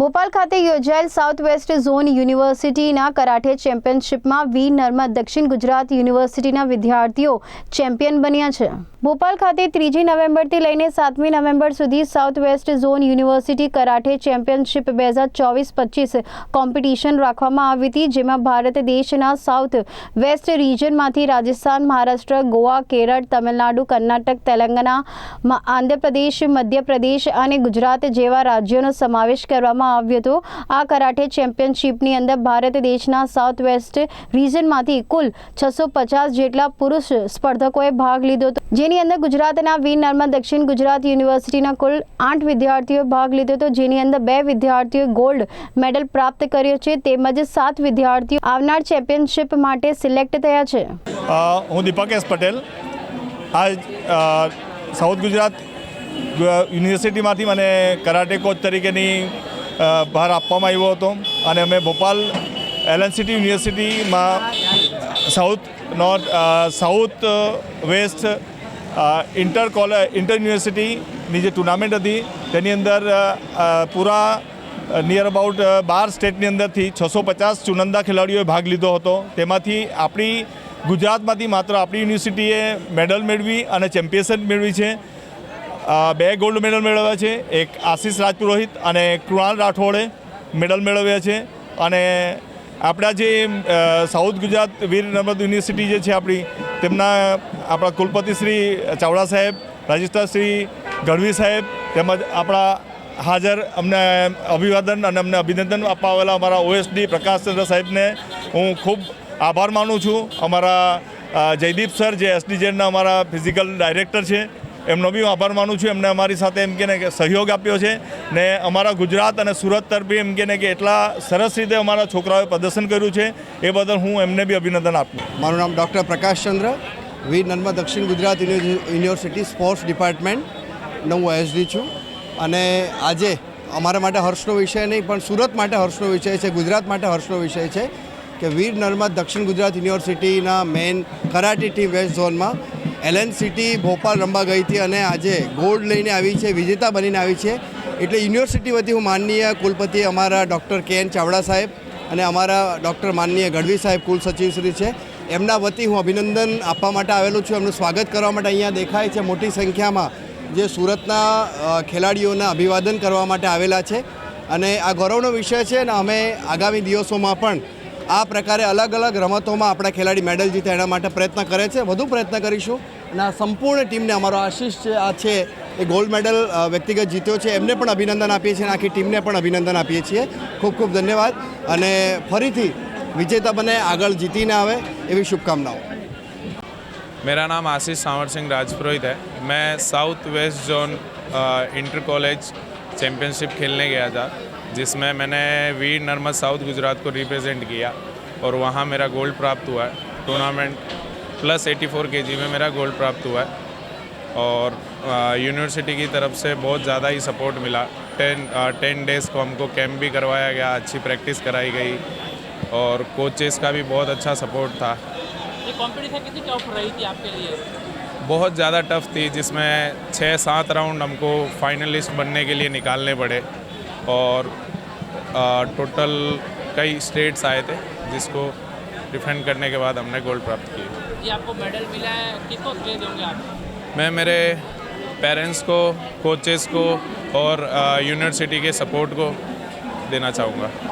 ભોપાલ ખાતે યોજાયેલ south west zone યુનિવર્સિટીના કરાટે ચેમ્પિયનશિપમાં વી. નર્મદ દક્ષિણ ગુજરાત યુનિવર્સિટીના વિદ્યાર્થીઓ ચેમ્પિયન બન્યા છે. ભોપાલ ખાતે ત્રીજી નવેમ્બરથી લઈને સાતમી નવેમ્બર સુધી south west zone university karate championship બે હજાર ચોવીસ પચીસ કોમ્પિટિશન રાખવામાં આવી હતી, જેમાં ભારત દેશના સાઉથ વેસ્ટ રિજનમાંથી રાજસ્થાન, મહારાષ્ટ્ર, ગોવા, કેરળ, તમિલનાડુ, કર્ણાટક, તેલંગાણા આંધ્રપ્રદેશ, મધ્યપ્રદેશ અને ગુજરાત જેવા રાજ્યોનો સમાવેશ કરવામાં આવ્યો હતો. આ કરાટે ચેમ્પિયનશિપની અંદર ભારત દેશના સાઉથ વેસ્ટ રિજનમાંથી કુલ છસો પચાસ જેટલા પુરુષ સ્પર્ધકોએ ભાગ લીધો હતો. જેની અંદર ગુજરાતના વીર નર્મદ, દક્ષિણ ગુજરાત યુનિવર્સિટીના કુલ આઠ વિદ્યાર્થીઓએ ભાગ લીધો હતો. જેની અંદર બે વિદ્યાર્થીઓએ ગોલ્ડ મેડલ પ્રાપ્ત કર્યો છે. તેમજ સાત વિદ્યાર્થીઓ આવનાર ચેમ્પિયનશિપ માટે સિલેક્ટ થયા છે. હું દીપક એસ પટેલ. આજ સાઉથ ગુજરાત યુનિવર્સિટીમાંથી મને કરાટે કોચ તરીકેની ભાર આપવામાં આવ્યો હતો અને અમે ભોપાલ એલએનસીટી યુનિવર્સિટીમાં south north south west inter college, inter યુનિવર્સિટીની જે ટુર્નામેન્ટ હતી, તેની અંદર પૂરા નિયર અબાઉટ બાર સ્ટેટની અંદરથી છસો પચાસ ચુનંદા ખેલાડીઓએ ભાગ લીધો હતો. તેમાંથી આપણી ગુજરાતમાંથી માત્ર આપણી યુનિવર્સિટીએ મેડલ મેળવી અને ચેમ્પિયનશિપ મેળવી છે. બે ગોલ્ડ મેડલ મેળવ્યા છે. એક આશીષ રાજપુરોહિત અને કૃણાલ રાઠોડે મેડલ મેળવ્યા છે. અને આપણા જે સાઉથ ગુજરાત વીર નર્મદ યુનિવર્સિટી જે છે આપણી, તેમના, આપણા કુલપતિ શ્રી ચાવડા સાહેબ, રજિસ્ટ્રાર શ્રી ગઢવી સાહેબ, તેમજ આપણા હાજર અમને અભિવાદન અને અમને અભિનંદન આપવા આવેલા અમારા ઓએસડી પ્રકાશચંદ્ર સાહેબને હું ખૂબ આભાર માનું છું. અમારા જયદીપ સર, જે એસડીજેડના અમારા ફિઝિકલ ડાયરેક્ટર છે એમનો બી આભાર માનું છું. એમને અમારી સાથે એમ કે સહયોગ આપ્યો છે ને અમારા ગુજરાત અને સુરત તરફી એમ કે કે એટલા સરસ રીતે અમારા છોકરાઓએ પ્રદર્શન કર્યું છે. એ બદલ હું એમને બી અભિનંદન આપું મારું નામ doctor Prakashchandra Veer Narmad Dakshin Gujarat university sports department હું એસડી છું. અને આજે અમારા માટે હર્ષનો વિષય નહીં, પણ સુરત માટે હર્ષનો વિષય છે, ગુજરાત માટે હર્ષનો વિષય છે કે વીર નર્મદ દક્ષિણ ગુજરાત યુનિવર્સિટીના મેઇન કરાટી ટીમ વેસ્ટ ઝોનમાં એલએન સિટી ભોપાલ રમવા ગઈ હતી અને આજે ગોલ્ડ લઈને આવી છે, વિજેતા બનીને આવી છે. એટલે યુનિવર્સિટી વતી હું માનનીય કુલપતિ અમારા ડૉક્ટર કે એન ચાવડા સાહેબ અને અમારા ડૉક્ટર માનનીય ગઢવી સાહેબ કુલ સચિવ શ્રી છે. એમના વતી હું અભિનંદન આપવા માટે આવેલું છું. એમનું સ્વાગત કરવા માટે અહીંયા દેખાય છે મોટી સંખ્યામાં જે સુરતના ખેલાડીઓના અભિવાદન કરવા માટે આવેલા છે. અને આ ગૌરવનો વિષય છે અને અમે આગામી દિવસોમાં પણ આ પ્રકારે અલગ અલગ રમતોમાં આપણા ખેલાડી મેડલ જીતે એના માટે પ્રયત્ન કરે છે વધુ પ્રયત્ન કરીશું અને આ સંપૂર્ણ ટીમને અમારો આશીષ છે આ છે એ ગોલ્ડ મેડલ અ, વ્યક્તિગત જીત્યો છે એમને પણ અભિનંદન આપીએ છીએ અને આખી ટીમને પણ અભિનંદન આપીએ છીએ ખૂબ ખૂબ ધન્યવાદ અને ફરીથી વિજેતા બને આગળ જીતીને આવે એવી શુભકામનાઓ मेरा नाम आशीष सांवर सिंह राजपुरोहित है मैं south west zone inter college championship खेलने गया था जिसमें मैंने वीर नर्मद साउथ गुजरात को रिप्रेजेंट किया और वहाँ मेरा गोल्ड प्राप्त हुआ है। टूर्नामेंट प्लस 84 केजी में मेरा गोल्ड प्राप्त हुआ है। और यूनिवर्सिटी की तरफ़ से बहुत ज़्यादा ही सपोर्ट मिला। टेन टेन डेज़ को हमको कैंप भी करवाया गया अच्छी प्रैक्टिस कराई गई। और कोचेस का भी बहुत अच्छा सपोर्ट था। ये कंपटीशन कितनी टफ रही थी आपके लिए? बहुत ज़्यादा टफ थी जिसमें छः सात राउंड हमको फाइनलिस्ट बनने के लिए निकालने पड़े। और टोटल कई स्टेट्स आए थे जिसको डिफेंड करने के बाद हमने गोल्ड प्राप्त किए ये आपको मेडल मिला है। किसको श्रेय दोगे आप? मैं मेरे पेरेंट्स को कोचेस को और यूनिवर्सिटी के सपोर्ट को देना चाहूँगा।